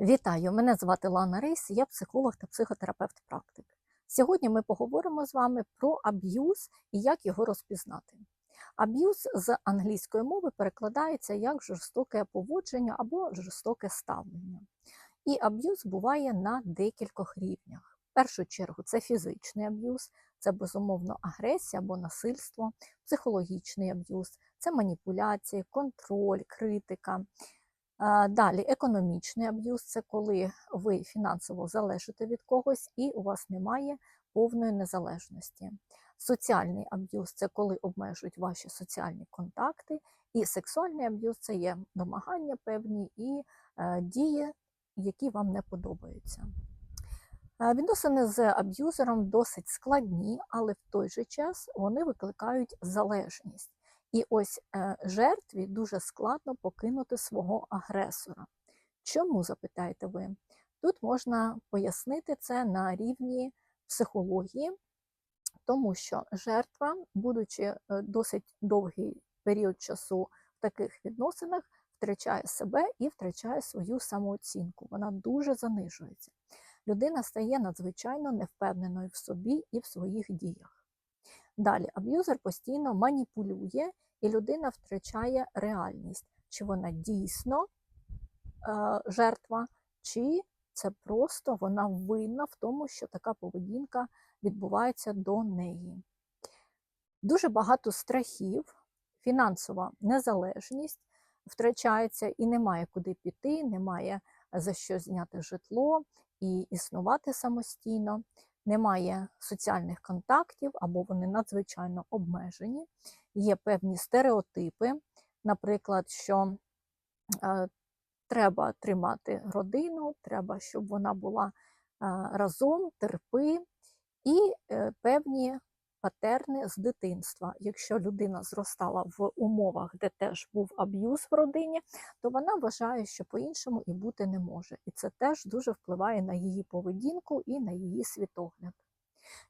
Вітаю! Мене звати Лана Рейс, я психолог та психотерапевт практик. Сьогодні ми поговоримо з вами про аб'юз і як його розпізнати. Аб'юз з англійської мови перекладається як жорстоке поводження або жорстоке ставлення. І аб'юз буває на декількох рівнях. В першу чергу це фізичний аб'юз, це безумовно агресія або насильство, психологічний аб'юз, це маніпуляції, контроль, критика. Далі економічний аб'юз це коли ви фінансово залежите від когось і у вас немає повної незалежності. Соціальний аб'юз це коли обмежують ваші соціальні контакти, і сексуальний аб'юз це є домагання певні і е, дії, які вам не подобаються. Е, Відносини з аб'юзером досить складні, але в той же час вони викликають залежність. І ось е, жертві дуже складно покинути свого агресора. Чому запитаєте ви? Тут можна пояснити це на рівні психології, тому що жертва, будучи е, досить довгий період часу в таких відносинах, втрачає себе і втрачає свою самооцінку. Вона дуже занижується. Людина стає надзвичайно невпевненою в собі і в своїх діях. Далі аб'юзер постійно маніпулює, і людина втрачає реальність, чи вона дійсно е, жертва, чи це просто вона винна в тому, що така поведінка відбувається до неї. Дуже багато страхів, фінансова незалежність втрачається і немає куди піти, немає за що зняти житло і існувати самостійно немає соціальних контактів або вони надзвичайно обмежені. Є певні стереотипи, наприклад, що е, треба тримати родину, треба, щоб вона була е, разом, терпи, і е, певні патерни з дитинства. Якщо людина зростала в умовах, де теж був аб'юз в родині, то вона вважає, що по-іншому і бути не може. І це теж дуже впливає на її поведінку і на її світогляд.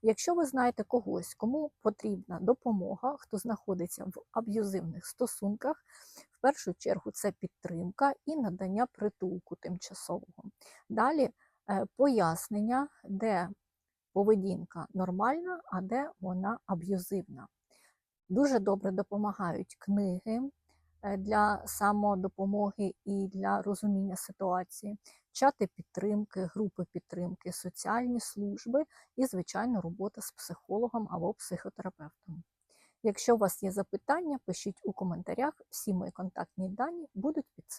Якщо ви знаєте когось, кому потрібна допомога, хто знаходиться в аб'юзивних стосунках, в першу чергу це підтримка і надання притулку тимчасового. Далі е, пояснення, де поведінка нормальна, а де вона аб'юзивна. Дуже добре допомагають книги е, для самодопомоги і для розуміння ситуації, чати підтримки, групи підтримки, соціальні служби і, звичайно, робота з психологом або психотерапевтом. Якщо у вас є запитання, пишіть у коментарях, всі мої контактні дані будуть під цим.